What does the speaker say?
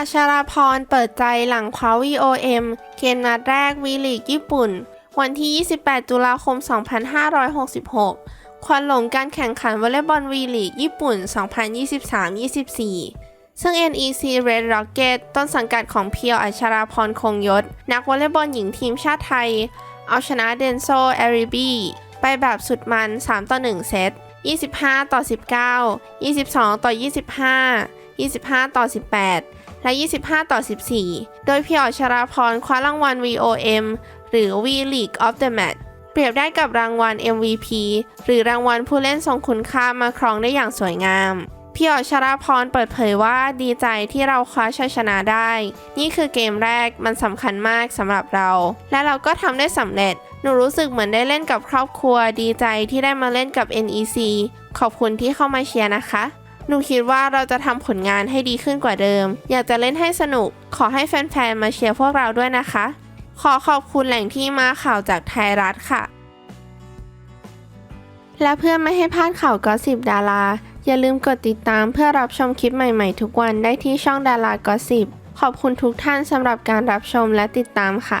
อัชราพรเปิดใจหลังคว้า VOM เกมนัดแรกวีลีกญี่ปุ่น วันที่ 28 ตุลาคม 2566 ควันหลงการแข่งขันวอลเลย์บอลวีลีกญี่ปุ่น 2023-24 ซึ่ง NEC Red Rocket ต้นสังกัดของเพียวอัชราพรคงยศ นักวอลเลย์บอลหญิงทีมชาติไทย เอาชนะเดนโซแอริบีไปแบบสุดมัน 3 ต่อ 1 เซต 25 ต่อ 19 22 ต่อ 25 25 ต่อ 18 และ 25 ต่อ 14 โดยพี่อชราพรคว้ารางวัล VOM หรือ V League of the Match เปรียบได้กับรางวัล MVP หรือรางวัลผู้เล่นทรงคุณค่ามาครองได้อย่างสวยงามพี่อชราพรเปิดเผยว่าดีใจที่เราคว้าชัยชนะได้ นี่คือเกมแรกมันสำคัญมากสำหรับเรา และเราก็ทำได้สำเร็จ หนูรู้สึกเหมือนได้เล่นกับครอบครัว ดีใจที่ได้มาเล่นกับ NEC ขอบคุณที่เข้ามาเชียร์นะคะ หนูคิดว่าเราจะทำผลงานให้ดีขึ้นกว่าเดิม อยากจะเล่นให้สนุก ขอให้แฟนๆ มาเชียร์พวกเราด้วยนะคะ ขอขอบคุณแหล่งที่มาข่าวจากไทยรัฐค่ะ และเพื่อไม่ให้พลาดข่าวก็สิบดารา อย่าลืมกดติดตามเพื่อรับชมคลิปใหม่ๆ ทุกวันได้ที่ช่องดารากอสิบขอบคุณทุกท่านสำหรับการรับชมและติดตามค่ะ